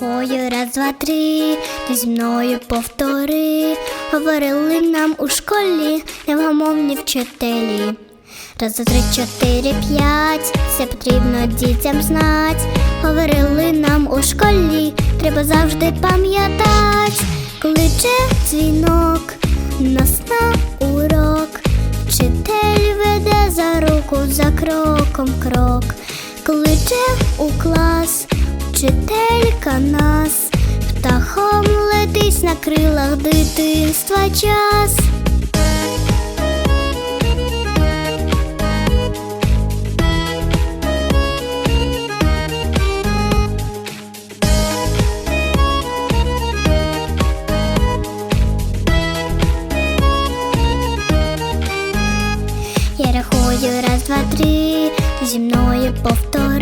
мною раз, два, три, ти зі мною повтори. Говорили нам у школі невгамовні вчителі. Раз, два, три, чотири, п'ять, все потрібно дітям знать. Говорили нам у школі, треба завжди пам'ятать, кличе дзвінок, нас на урок. Вчитель веде за руку, за кроком крок, кличе у клас, вчителька нас, птахом летить на крилах дитинства час. Я рахую раз, два, три, зі мною повтори.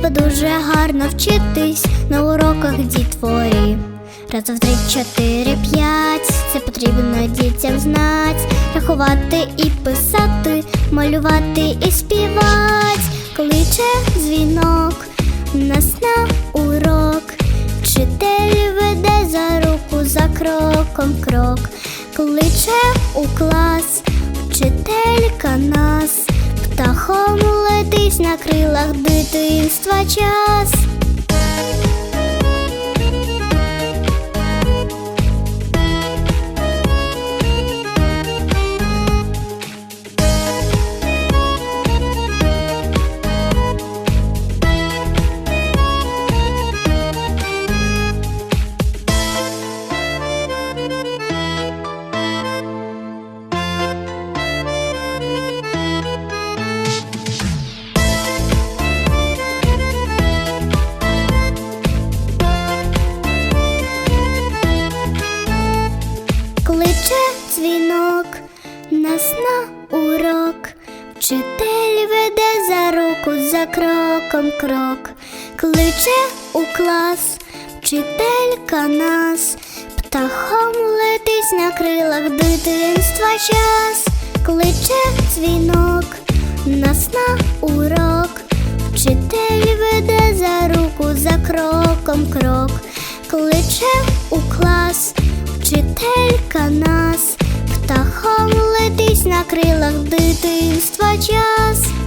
Треба дуже гарно вчитись на уроках дітворі. Раз, два, три, чотири, п'ять. Це потрібно дітям знать. Рахувати і писати, малювати і співать. Кличе дзвінок, нас на урок. Вчитель веде за руку, за кроком крок. Кличе у клас, вчителька нас, птахом летить на крилах дитинства час. Нас на урок. Вчитель веде за руку, за кроком крок. Кличе у клас, вчителька нас, птахом летить на крилах дитинства час. Кличе дзвінок, нас на урок. Вчитель веде за руку, за кроком крок. Кличе у клас, вчителька нас, птахом летить на крилах дитинства час.